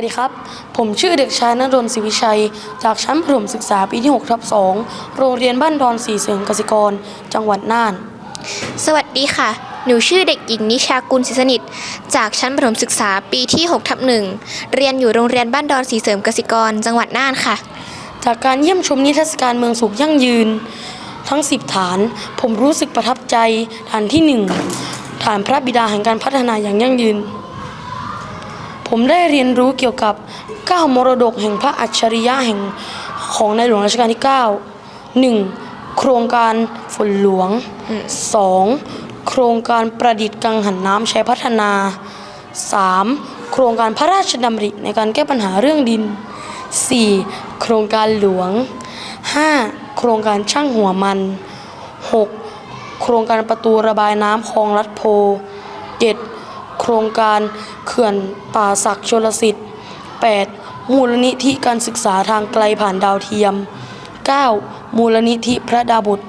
สวัสดีครับ ผมชื่อเด็กชายนรนทร์ศรีวิชัย จากชั้นประถมศึกษาปีที่6ทับ2โรงเรียนบ้านดอนสีเสริมกสิกร จังหวัดน่าน สวัสดีค่ะ หนูชื่อเด็กหญิงนิชากุลศิษย์สนิท จากชั้นประถมศึกษาปีที่6ทับหนึ่งเรียนอยู่โรงเรียนบ้านดอนสีเสริมกสิกร จังหวัดน่านค่ะ จากการเยี่ยมชมนิทรรศการเมืองสุขยั่งยืน ทั้ง 10 ฐาน ผมรู้สึกประทับใจฐานที่ 1 ฐานพระบิดาแห่งการพัฒนาอย่างยั่งยืน ผมได้เรียนรู้เกี่ยวกับ 9 มรดกแห่งพระอัจฉริยะแห่งของในหลวงรัชกาลที่ 9 1. โครงการฝนหลวง 2. โครงการประดิษฐ์กังหันน้ำใช้พัฒนา 3. โครงการพระราชดำริในการแก้ปัญหาเรื่องดิน 4. โครงการหลวง 5. โครงการช่างหัวมัน 6. โครงการประตูระบายน้ำคลองลัดโพ ครงการเขื่อนป่าศักดิ์ชลสิทธิ์ 8. มูลนิธิการศึกษาทางไกลผ่านดาวเทียม 9. มูลนิธิพระดาบุตร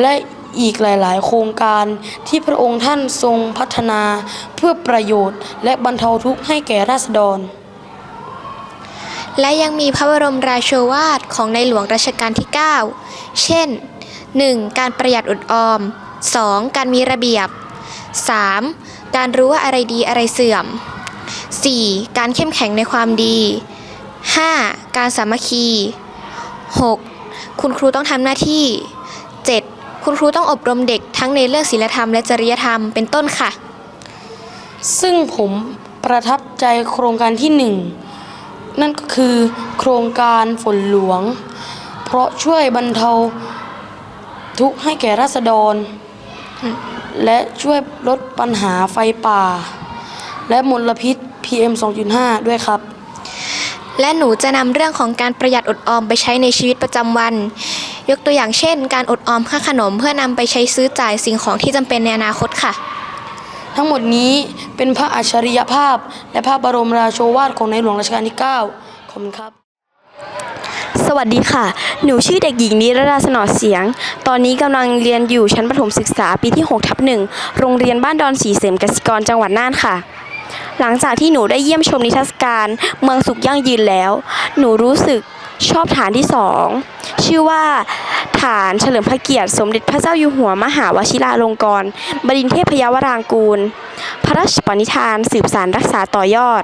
และอีกหลาย ๆ โครงการที่พระองค์ท่านทรงพัฒนาเพื่อประโยชน์ และบรรเทาทุกข์ให้แก่ราษฎร และยังมีพระบรมราโชวาทของในหลวงรัชกาลที่ 9 เช่น 1. การประหยัดอดออม 2. การมีระเบียบ 3. การรู้ว่าอะไรดีอะไรเสื่อม 4. การเข้มแข็งในความดี 5. การสามัคคี 6. คุณครูต้องทำหน้าที่ 7. คุณครูต้องอบรมเด็กทั้งในเรื่องศีลธรรมและจริยธรรมเป็นต้นค่ะ ซึ่งผมประทับใจโครงการที่หนึ่งนั่นก็คือโครงการฝนหลวง เพราะช่วยบรรเทาทุกข์ให้แก่ราษฎร และช่วยลดปัญหาไฟป่า และมลพิษ PM 2.5 ด้วยครับ และหนูจะนำเรื่องของการประหยัดอดออมไปใช้ในชีวิตประจำวัน ยกตัวอย่างเช่น การอดออมค่าขนมเพื่อนำไปใช้ซื้อจ่ายสิ่งของที่จำเป็นในอนาคตค่ะ ทั้งหมดนี้เป็นพระอัจฉริยภาพ และพระบรมราโชวาทของในหลวงรัชกาลที่ 9 ขอบคุณครับ สวัสดีค่ะ หนูชื่อเด็กหญิงนิรดาสนอเสียง ตอนนี้กำลังเรียนอยู่ชั้นประถมศึกษาปีที่6ทับหนึ่งโรงเรียนบ้านดอนสีเสมกสิกรจังหวัดน่านค่ะ หลังจากที่หนูได้เยี่ยมชมนิทรรศการเมืองสุขยั่งยืนแล้ว หนูรู้สึกชอบฐานที่สองชื่อว่าฐานเฉลิมพระเกียรติสมเด็จพระเจ้าอยู่หัวมหาวชิราลงกรณบดินทรเทพยาวรางกูล พระราชปณิธานสืบสารรักษาต่อยอด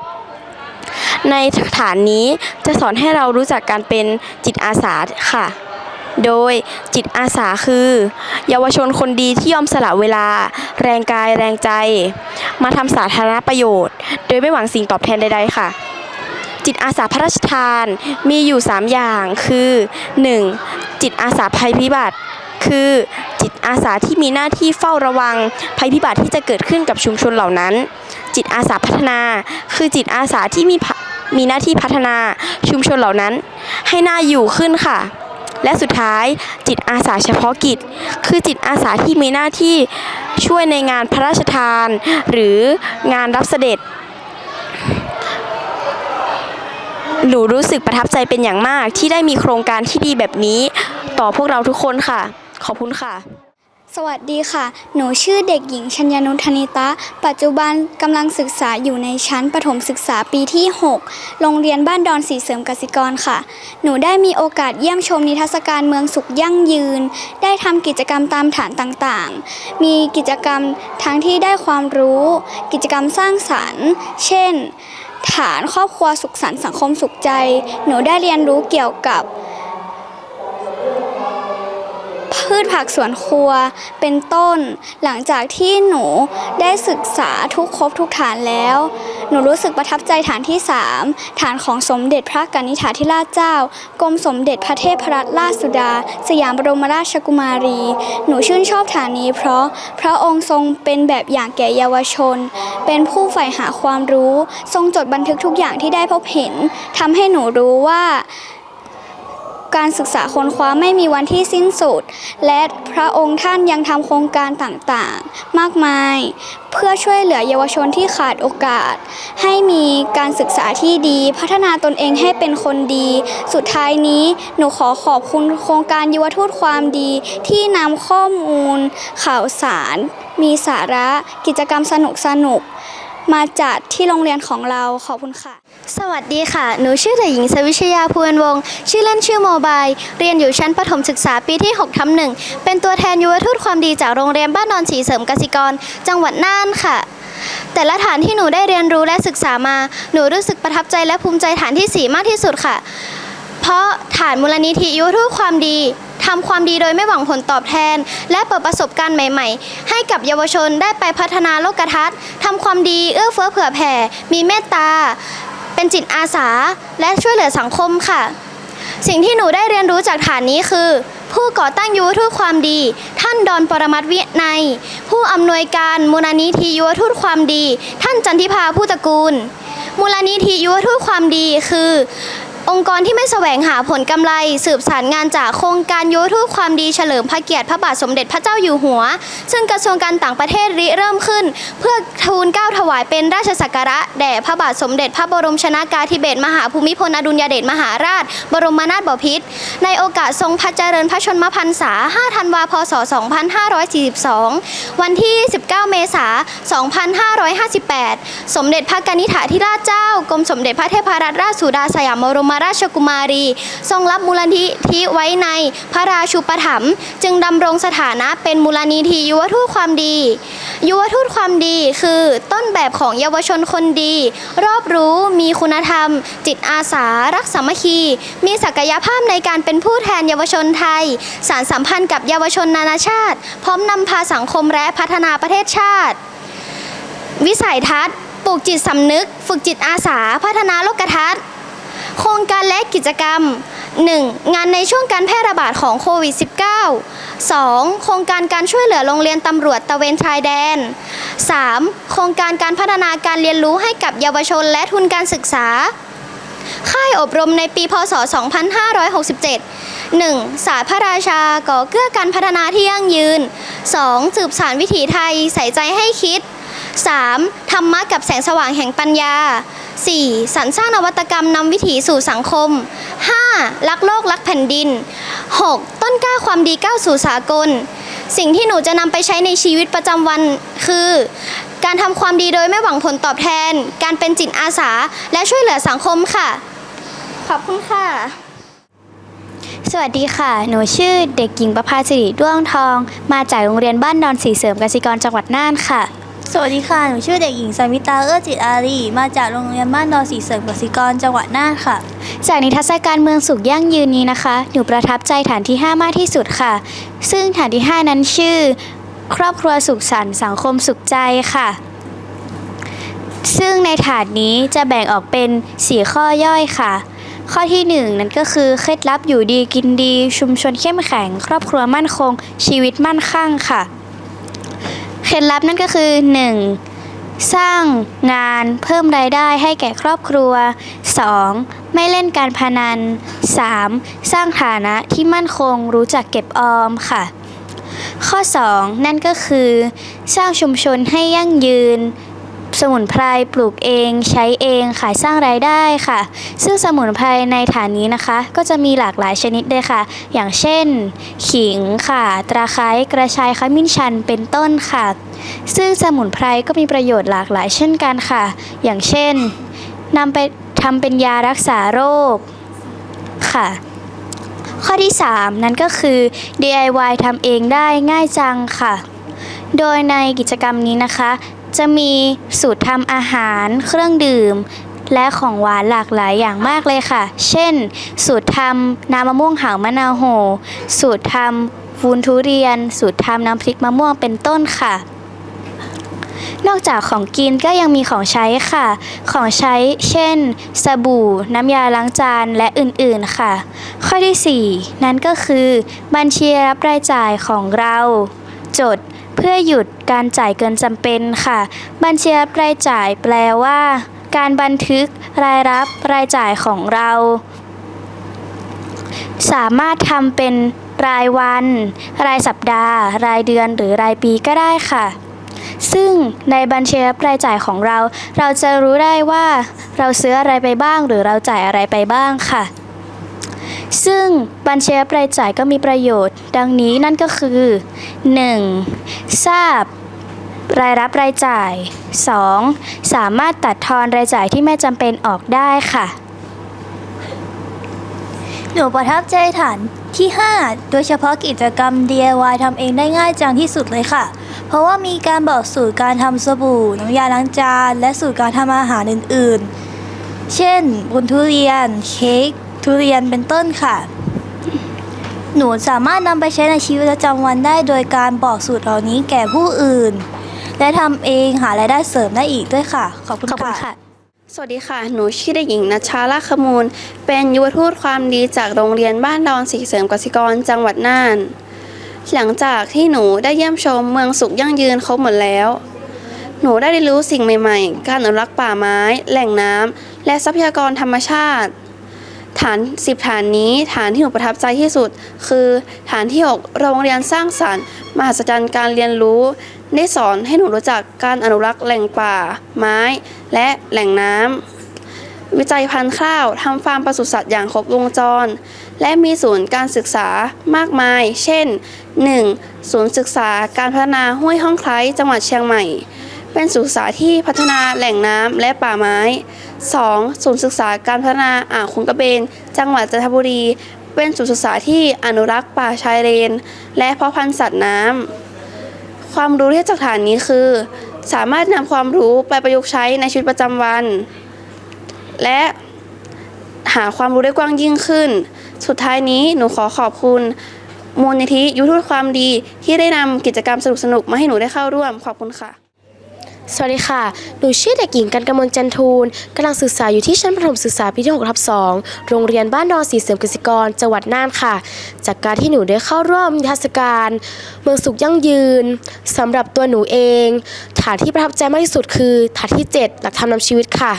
ในฐานนี้จะสอนให้เรารู้จักการเป็นจิตอาสาค่ะ โดยจิตอาสาคือ เยาวชนคนดีที่ยอมสละเวลา แรงกายแรงใจ มาทำสาธารณประโยชน์ โดยไม่หวังสิ่งตอบแทนใดๆค่ะจิตอาสาพระราชทานมีอยู่ 3 อย่างคือ 1. จิตอาสาภัยพิบัติ คือจิตอาสาที่มีหน้าที่เฝ้าระวังภัยพิบัติที่จะเกิดขึ้นกับชุมชนเหล่านั้น จิตอาสาพัฒนา คือจิตอาสาที่มี มีหน้าที่พัฒนาชุมชนเหล่านั้น ให้น่าอยู่ขึ้นค่ะ และสุดท้ายจิตอาสาเฉพาะกิจ คือจิตอาสาที่มีหน้าที่ช่วยในงานพระราชทาน หรืองานรับเสด็จหนูรู้สึกประทับใจเป็นอย่างมากที่ได้มีโครงการที่ดีแบบนี้ ต่อพวกเราทุกคนค่ะ ขอบคุณค่ะ สวัสดีค่ะ หนูชื่อเด็กหญิงชัญญนุธนิตะ ปัจจุบันกำลังศึกษาอยู่ในชั้นประถมศึกษาปีที่ 6 โรงเรียนบ้านดอนสีเสริมกสิกรค่ะ หนูได้มีโอกาสเยี่ยมชมนิทรรศการเมืองสุขยั่งยืน ได้ทำกิจกรรมตามฐานต่างๆ มีกิจกรรมทั้งที่ได้ความรู้ กิจกรรมสร้างสรรค์ เช่น ฐานครอบครัวสุขสันต์สังคมสุขใจ หนูได้เรียนรู้เกี่ยวกับ พืชผักสวนครัวเป็นต้น หลังจากที่หนูได้ศึกษาทุกครบทุกฐานแล้ว หนูรู้สึกประทับใจฐานที่ 3 ฐานของสมเด็จพระกนิษฐาธิราชเจ้ากรมสมเด็จพระเทพรัตนราชสุดา สยามบรมราชกุมารี หนูชื่นชอบฐานนี้ เพราะพระองค์ทรงเป็นแบบอย่างแก่เยาวชน เป็นผู้ใฝ่หาความรู้ ทรงจดบันทึกทุกอย่างที่ได้พบเห็นทำให้หนูรู้ว่า การศึกษาค้นคว้าไม่มีวันที่สิ้นสุด และพระองค์ท่านยังทำโครงการต่างๆ มากมาย เพื่อช่วยเหลือเยาวชนที่ขาดโอกาส ให้มีการศึกษาที่ดี พัฒนาตนเองให้เป็นคนดี สุดท้ายนี้หนูขอขอบคุณโครงการยุวทูตความดีที่นำข้อมูล ข่าวสาร มีสาระ กิจกรรมสนุกสนุก มาจัดที่โรงเรียนของเราขอบคุณค่ะ สวัสดีค่ะ หนูชื่อเด็กหญิงสวิชยาภูนวงศ์ชื่อเล่นชื่อโมบาย เรียนอยู่ชั้นประถมศึกษาปีที่6ทับหนึ่งเป็นตัวแทนยุวทูตความดีจากโรงเรียนบ้านดอนสีเสริมกสิกร จังหวัดน่านค่ะ แต่ละฐานที่หนูได้เรียนรู้และศึกษามา หนูรู้สึกประทับใจและภูมิใจฐานที่ 4 มากที่สุดค่ะ เพราะฐานมูลนิธิยุวทูตความดี ทำความดีโดยไม่หวังผลตอบแทน และเปิดประสบการณ์ใหม่ๆ ให้กับเยาวชนได้ไปพัฒนาโลกทัศน์ทำความดีเอื้อเฟื้อเผื่อแผ่ มีเมตตา เป็นจิตอาสา และช่วยเหลือสังคมค่ะ สิ่งที่หนูได้เรียนรู้จากฐานนี้คือผู้ก่อตั้งยุวทูตความดี ท่านดอนปรมัตถ์วินัยผู้อำนวยการมูลนิธิยุวทูตความดี ท่านจันทิพาผู้ตระกูล มูลนิธิยุวทูตความดีคือ องค์กรที่ไม่แสวงหาผลกำไร สืบสารงานจากโครงการยุทูตความดีเฉลิมพระเกียรติพระบาทสมเด็จพระเจ้าอยู่หัว ซึ่งกระทรวงการต่างประเทศริเริ่มขึ้น เพื่อทูลเกล้าถวายเป็นราชสักการะ แด่พระบาทสมเด็จพระบรมชนากาธิเบศรมหาภูมิพลอดุลยเดชมหาราช บรมนาถบพิตรในโอกาสทรงพระเจริญพระชนมพรรษา 5 ธันวาพศ 2542 วันที่ 19 เมษายน 2558 สมเด็จพระกนิษฐาธิราชเจ้ากรมสมเด็จพระเทพรัตนราชสุดาสยามบรมราชกุมารี ทรงรับมูลนิธิไว้ในพระราชูปถัมภ์จึงดำรงสถานะเป็นมูลนิธิยุวทูตความดี ยุวทูตความดีคือต้นแบบของเยาวชนคนดี รอบรู้มีคุณธรรม จิตอาสา รักสามัคคี มีศักยภาพในการเป็นผู้แทนเยาวชนไทย สารสัมพันธ์กับเยาวชนนานาชาติ พร้อมนำพาสังคมและพัฒนาประเทศชาติ วิสัยทัศน์ปลูกจิตสำนึก ฝึกจิตอาสา พัฒนาโลกทัศน์ โครงการและกิจกรรม 1. งานในช่วงการแพร่ระบาดของโควิด -19 2. โครงการการช่วยเหลือโรงเรียนตำรวจตะเวนชายแดน 3. โครงการการพัฒนาการเรียนรู้ให้กับเยาวชนและทุนการศึกษา ค่ายอบรมในปีพศ 2567 1. ศาสตร์พระราชาก่อเกื้อการพัฒนาที่ยั่งยืน 2. สืบสารวิถีไทยใส่ใจให้คิด 3. ธรรมะกับแสงสว่างแห่งปัญญา 4. สรรสร้างนวัตกรรมนำวิถีสู่สังคม 5. รักโลกรักแผ่นดิน 6. ต้นกล้าความดีก้าวสู่สากล สิ่งที่หนูจะนำไปใช้ในชีวิตประจำวันคือ การทำความดีโดยไม่หวังผลตอบแทน การเป็นจิตอาสา และช่วยเหลือสังคมค่ะ ขอบคุณค่ะ สวัสดีค่ะ หนูชื่อเด็กหญิงประภาสิริด้วงทอง มาจากโรงเรียนบ้านดอนสีเสริมกสิกรจังหวัดน่านค่ะ สวัสดีค่ะ หนูชื่อเด็กหญิงสมิตาเอื้อจิตอารี มาจากโรงเรียนบ้านดอนสีเสริมกสิกรจังหวัดน่านค่ะ จากนิทรรศการเมืองสุขยั่งยืนนี้นะคะ หนูประทับใจฐานที่ 5 มากที่สุดค่ะ ซึ่งฐานที่ 5 นั้นชื่อ ครอบครัวสุขสันต์สังคมสุขใจค่ะ ซึ่งในฐานนี้จะแบ่งออกเป็น4ข้อย่อยค่ะ ข้อที่ 1 นั่นก็คือเคล็ดลับอยู่ดีกินดี ชุมชนเข้มแข็ง ครอบครัวมั่นคง ชีวิตมั่นคั่งค่ะ เคล็ดลับนั่นก็คือ 1. สร้างงานเพิ่มรายได้ให้แก่ครอบครัว 2. ไม่เล่นการพนัน 3. สร้างฐานะที่มั่นคงรู้จักเก็บออมค่ะ ข้อ 2 นั่นก็คือ สร้างชุมชนให้ยั่งยืน สมุนไพรปลูกเอง ใช้เองขายสร้างรายได้ค่ะ ซึ่งสมุนไพรในฐานนี้นะคะ ก็จะมีหลากหลายชนิดเลยค่ะ อย่างเช่น ขิงค่ะ ตราไคร้กระชายขมิ้นชันเป็นต้นค่ะ ซึ่งสมุนไพรก็มีประโยชน์หลากหลายเช่นกันค่ะ อย่างเช่นนำไปทำเป็นยารักษาโรคค่ะข้อที่ 3 นั่นก็คือ DIY ทำเองได้ง่ายจังค่ะ โดยในกิจกรรมนี้นะคะ จะมีสูตรทำอาหารเครื่องดื่ม และของหวานหลากหลายอย่างมากเลยค่ะ เช่น สูตรทำน้ำมะม่วงหาวมะนาวโห สูตรทำฟูนทุเรียน สูตรทำน้ำพริกมะม่วงเป็นต้นค่ะ นอกจากของกินก็ยังมีของใช้ค่ะ ของใช้ เช่น สบู่ น้ำยาล้างจานและอื่นๆค่ะ ข้อทีสี่4 นั่นก็คือ บัญชีรับรายจ่ายของเรา จด เพื่อหยุดการจ่ายเกินจำเป็นค่ะ บัญชีรับรายจ่ายแปลว่า การบันทึกรายรับรายจ่ายของเรา สามารถทำเป็นรายวัน รายสัปดาห์ รายเดือนหรือรายปีก็ได้ค่ะ ซึ่งในบัญชีรับรายจ่ายของเรา เราจะรู้ได้ว่า เราซื้ออะไรไปบ้างหรือเราจ่ายอะไรไปบ้างค่ะ ซึ่งบัญชีรับรายจ่ายก็มีประโยชน์ ดังนี้นั่นก็คือ 1. ทราบรายรับรายจ่าย 2. สามารถตัดทอนรายจ่ายที่ไม่จำเป็นออกได้ค่ะ หนูประทับใจฐานที่ 5 โดยเฉพาะกิจกรรม DIY ทำเองได้ง่ายจังที่สุดเลยค่ะ เพราะว่ามีการบอกสูตรการทำสบู่ น้ำยาล้างจาน และสูตรการทำอาหารอื่น ๆ เช่นบนทุเรียน เค้ก ทุเรียนเป็นต้นค่ะ หนูสามารถนำไปใช้ในชีวิตประจำวันได้ โดยการบอกสูตรเหล่านี้แก่ผู้อื่น และทำเองหารายได้เสริมได้อีกด้วยค่ะ ขอบคุณค่ะ สวัสดีค่ะ หนูชื่อเด็กหญิงนัชชาลาคมูล เป็นยุวทูตความดีจากโรงเรียนบ้านดอนสีเสริมกสิกรจังหวัดน่าน หลังจากที่หนูได้เยี่ยมชมเมืองสุขยั่งยืนครบหมดแล้ว หนูได้เรียนรู้สิ่งใหม่ ๆ การอนุรักษ์ป่าไม้ แหล่งน้ำและทรัพยากรธรรมชาติ ฐาน 10 ฐานนี้ฐานที่หนูประทับใจที่สุด คือฐานที่ 6 โรงเรียนสร้างสรรค์มหัศจรรย์การเรียนรู้ ได้สอนให้หนูรู้จักการอนุรักษ์แหล่งป่า ไม้ และแหล่งน้ำวิจัยพันธุ์ข้าวทำฟาร์มปศุสัตว์อย่างครบวงจร และมีศูนย์การศึกษามากมาย เช่น 1. ศูนย์ศึกษาการพัฒนาห้วยห้องไคล้จังหวัดเชียงใหม่ เป็นศูนย์ศึกษาที่พัฒนาแหล่งน้ำและป่าไม้ 2. ศูนย์ศึกษาการพัฒนาอ่างคุงกระเบน จังหวัดจันทบุรี เป็นศูนย์ศึกษาที่อนุรักษ์ป่าชายเลน และเพาะพันธุ์สัตว์น้ำ ความรู้ที่จากฐานนี้คือ สามารถนำความรู้ไปประยุกต์ใช้ในชีวิตประจำวัน และหาความรู้ได้กว้างยิ่งขึ้น สุดท้ายนี้หนูขอขอบคุณ มูลนิธิยุทธความดีที่ได้นำกิจกรรมสนุกๆมาให้หนูได้เข้าร่วมขอบคุณค่ะ สวัสดีค่ะ หนูชื่อเด็กหญิงกันกมลจันทูลกำลังศึกษาอยู่ที่ชั้นประถมศึกษาปีที่6ทับ2โรงเรียนบ้านดอนสีเสริมกสิกร จังหวัดน่านค่ะ จากการที่หนูได้เข้าร่วมนิทรรศการ เมืองสุขยั่งยืนสำหรับตัวหนูเอง ฐานที่ประทับใจมากที่สุดคือฐานที่ 7 หลักธรรมนำชีวิตค่ะ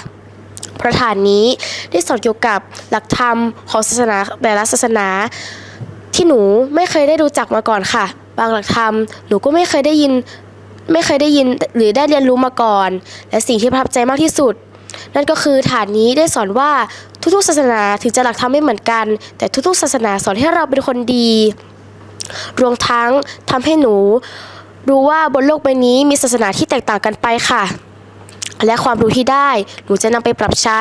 เพระฐานนี้ได้สอนเกี่ยวกับหลักธรรมของศาสนาแต่ละศาสนา ที่หนูไม่เคยได้รู้จักมาก่อนค่ะ บางหลักธรรมหนูก็ไม่เคยได้ยิน ไม่เคยได้ยินหรือได้เรียนรู้มาก่อน และสิ่งที่ประทับใจมากที่สุด นั่นก็คือฐานนี้ได้สอนว่าทุกๆ ศาสนาถึงจะหลักธรรมไม่เหมือนกัน แต่ทุกๆ ศาสนาสอนให้เราเป็นคนดี รวมทั้งทำให้หนู รู้ว่าบนโลกใบนี้มีศาสนาที่แตกต่างกันไปค่ะ และความรู้ที่ได้หนูจะนำไปปรับใช้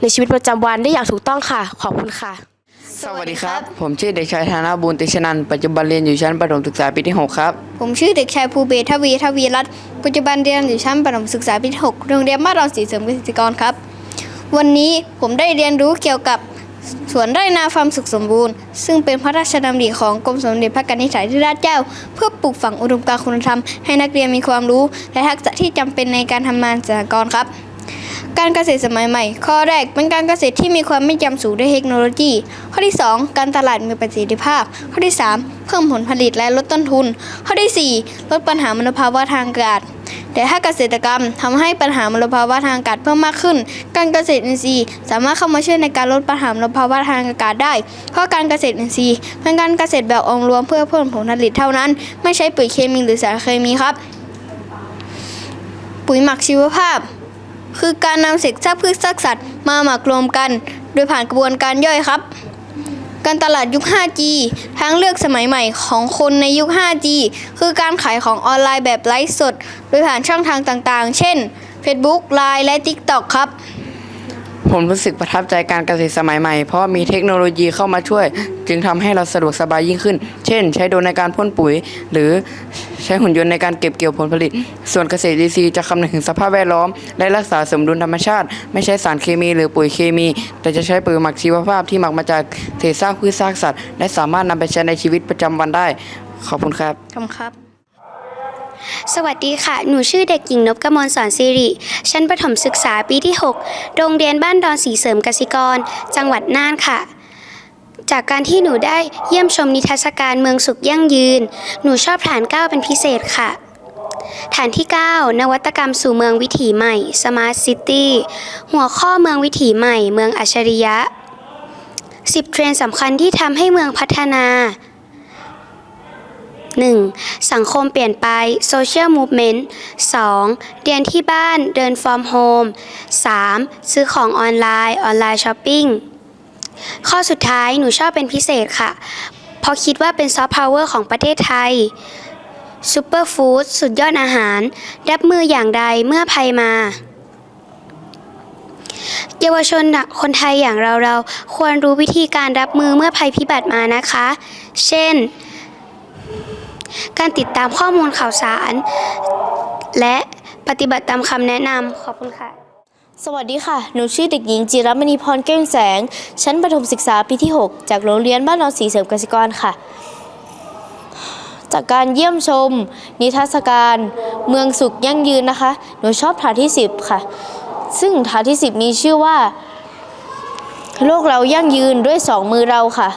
ในชีวิตประจำวันได้อย่างถูกต้องค่ะ ขอบคุณค่ะ สวัสดีครับ ผมชื่อเด็กชายธนาบุญติชนันท์ปัจจุบันเรียนอยู่ชั้นประถมศึกษาปีที่ 6 ครับ ผมชื่อเด็กชายภูเบศทวีทวีรัตน์ปัจจุบันเรียนอยู่ชั้นประถมศึกษาปีที่6โรงเรียนบ้านดอนสีเสริมเกษตรกรครับ วันนี้ผมได้เรียนรู้เกี่ยวกับสวนไร่นาฟาร์มสุขสมบูรณ์ ซึ่งเป็นพระราชดำริของกรมสมเด็จพระกนิษฐาธิราชเจ้า เพื่อปลูกฝังอุดมการณ์คุณธรรม ให้นักเรียนมีความรู้ และทักษะที่จำเป็นในการทำงานเกษตรกรครับ การเกษตรสมัยใหม่ ข้อแรกเป็นการเกษตรที่มีความไม่จำสูงด้วยเทคโนโลยี ข้อที่ 2 การตลาดมีประสิทธิภาพ ข้อที่ 3 เพิ่มผลผลิตและลดต้นทุน ข้อที่ 4 ลดปัญหามลภาวะทางอากาศแต่ถ้าเกษตรกรรมทำให้ปัญหามลภาวะทางอากาศเพิ่มมากขึ้น การเกษตรอินทรีย์สามารถเข้ามาช่วยในการลดปัญหามลภาวะทางอากาศได้ เพราะการเกษตรอินทรีย์เป็นการเกษตรแบบองค์รวมเพื่อเพิ่มผลผลิตเท่านั้น ไม่ใช้ปุ๋ยเคมีหรือสารเคมีครับ ปุ๋ยหมักชีวภาพ คือการนำเศษซากพืชซากสัตว์มาหมักรวมกัน โดยผ่านกระบวนการย่อยครับ การตลาดยุค 5G ทางเลือกสมัยใหม่ของคนในยุค 5G คือการขายของออนไลน์แบบไลฟ์สด โดยผ่านช่องทางต่างๆ เช่น Facebook Line และ TikTok ครับ ผมรู้สึกประทับใจการเกษตรสมัยใหม่ เพราะมีเทคโนโลยีเข้ามาช่วย จึงทำให้เราสะดวกสบายยิ่งขึ้น เช่น ใช้โดรนในการพ่นปุ๋ย หรือใช้หุ่นยนต์ในการเก็บเกี่ยวผลผลิต ส่วนเกษตรดีซีจะคำนึงถึงสภาพแวดล้อม และรักษาสมดุลธรรมชาติ ไม่ใช้สารเคมีหรือปุ๋ยเคมี แต่จะใช้ปุ๋ยหมักชีวภาพที่หมักมาจากเศษซากพืชซากสัตว์ และสามารถนำไปใช้ในชีวิตประจำวันได้ ขอบคุณครับขอบคุณครับ สวัสดีค่ะ หนูชื่อเด็กหญิงนพกมลสอนสิริ ชั้นประถมศึกษาปีที่ 6 โรงเรียนบ้านดอนสีเสริมกสิกร จังหวัดน่านค่ะ จากการที่หนูได้เยี่ยมชมนิทรรศการเมืองสุขยั่งยืน หนูชอบฐาน9เป็นพิเศษค่ะ ฐานที่ 9 นวัตกรรมสู่เมืองวิถีใหม่ Smart City หัวข้อเมืองวิถีใหม่ เมืองอัจฉริยะ 10 เทรนด์สำคัญที่ทำให้เมืองพัฒนา 1. สังคมเปลี่ยนไป Social Movement 2. เรียนที่บ้านเดิน from home 3. ซื้อของออนไลน์ ออนไลน์ช้อปปิ้ง ข้อสุดท้ายหนูชอบเป็นพิเศษค่ะ เพราะคิดว่าเป็นซอฟต์พาวเวอร์ของประเทศไทยซูเปอร์ฟู้ดสุดยอดอาหาร รับมืออย่างไรเมื่อภัยมา เยาวชนคนไทยอย่างเราเราควรรู้วิธีการรับมือเมื่อภัยพิบัติมานะคะ เช่น การติดตามข้อมูลข่าวสาร และปฏิบัติตามคำแนะนำขอบคุณค่ะ สวัสดีค่ะ หนูชื่อเด็กหญิงจิรมณีพรแก้วแสง ชั้นประถมศึกษาปีที่ 6 จากโรงเรียนบ้านนอนสีเสริมกสิกรค่ะ จากการเยี่ยมชม นิทรรศการ เมืองสุขยั่งยืนนะคะ หนูชอบฐานที่ 10 ค่ะ ซึ่งฐานที่ 10 มีชื่อว่า โลกเรายั่งยืนด้วยสองมือเราค่ะ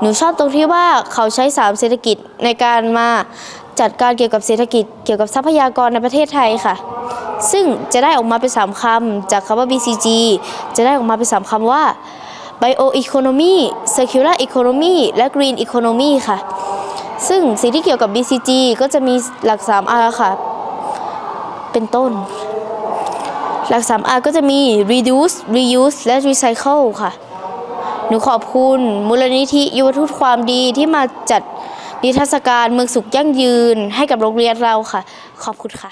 หนูชอบตรงที่ว่าเขาใช้สามเศรษฐกิจในการมาจัดการเกี่ยวกับเศรษฐกิจเกี่ยวกับทรัพยากรในประเทศไทยค่ะ ซึ่งจะได้ออกมาเป็นสามคำจากคำว่า BCG จะได้ออกมาเป็นสามคำว่า Bioeconomy Circular Economy และ Green Economy ค่ะ ซึ่งสิ่งที่เกี่ยวกับ BCG ก็จะมีหลัก 3R ค่ะ เป็นต้น หลัก 3R ก็จะมี reduce reuse และ recycle ค่ะ หนูขอบคุณมูลนิธิยุวทูตความดีที่มาจัดนิทรรศการเมืองสุขยั่งยืนให้กับโรงเรียนเราค่ะ ขอบคุณค่ะ